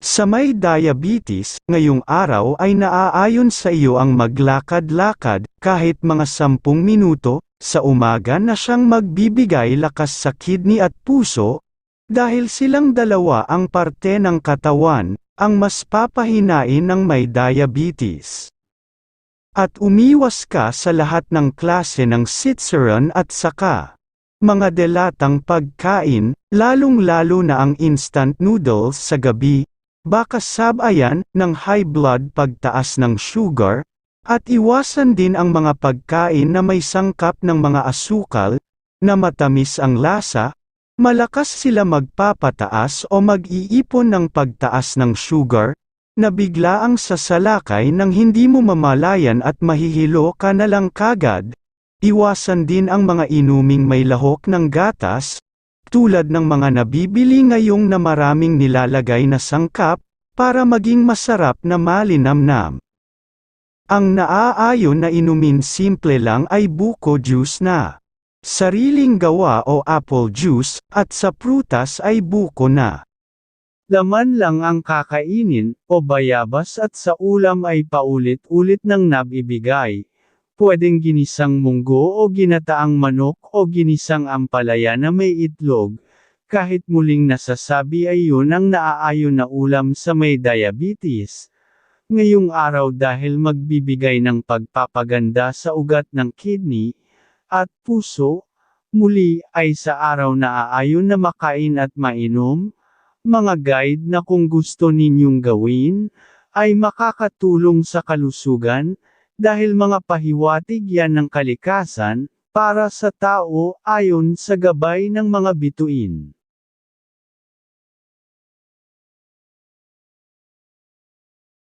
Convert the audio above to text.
Sa may diabetes, ngayong araw ay naaayon sa iyo ang maglakad-lakad, kahit mga sampung minuto, sa umaga na siyang magbibigay lakas sa kidney at puso, dahil silang dalawa ang parte ng katawan, ang mas papahinain ng may diabetes. At umiwas ka sa lahat ng klase ng sitzeron at saka mga delatang pagkain, lalong-lalo na ang instant noodles sa gabi, baka sabayan ng high blood pagtaas ng sugar, at iwasan din ang mga pagkain na may sangkap ng mga asukal, na matamis ang lasa, malakas sila magpapataas o mag-iipon ng pagtaas ng sugar, na bigla ang sasalakay nang hindi mo mamalayan at mahihilo ka na lang kagad. Iwasan din ang mga inuming may lahok ng gatas, tulad ng mga nabibili ngayong na maraming nilalagay na sangkap, para maging masarap na malinamnam. Ang naaayon na inumin simple lang ay buko juice na. Sariling gawa o apple juice, at sa prutas ay buko na. Laman lang ang kakainin, o bayabas at sa ulam ay paulit-ulit ng nabibigay. Pwedeng ginisang munggo o ginataang manok o ginisang ampalaya na may itlog. Kahit muling nasasabi ay yun ang naaayon na ulam sa may diabetes. Ngayong araw dahil magbibigay ng pagpapaganda sa ugat ng kidney at puso, muli ay sa araw na aayon na makain at mainom, mga guide na kung gusto ninyong gawin, ay makakatulong sa kalusugan, dahil mga pahiwatig yan ng kalikasan, para sa tao ayon sa gabay ng mga bituin.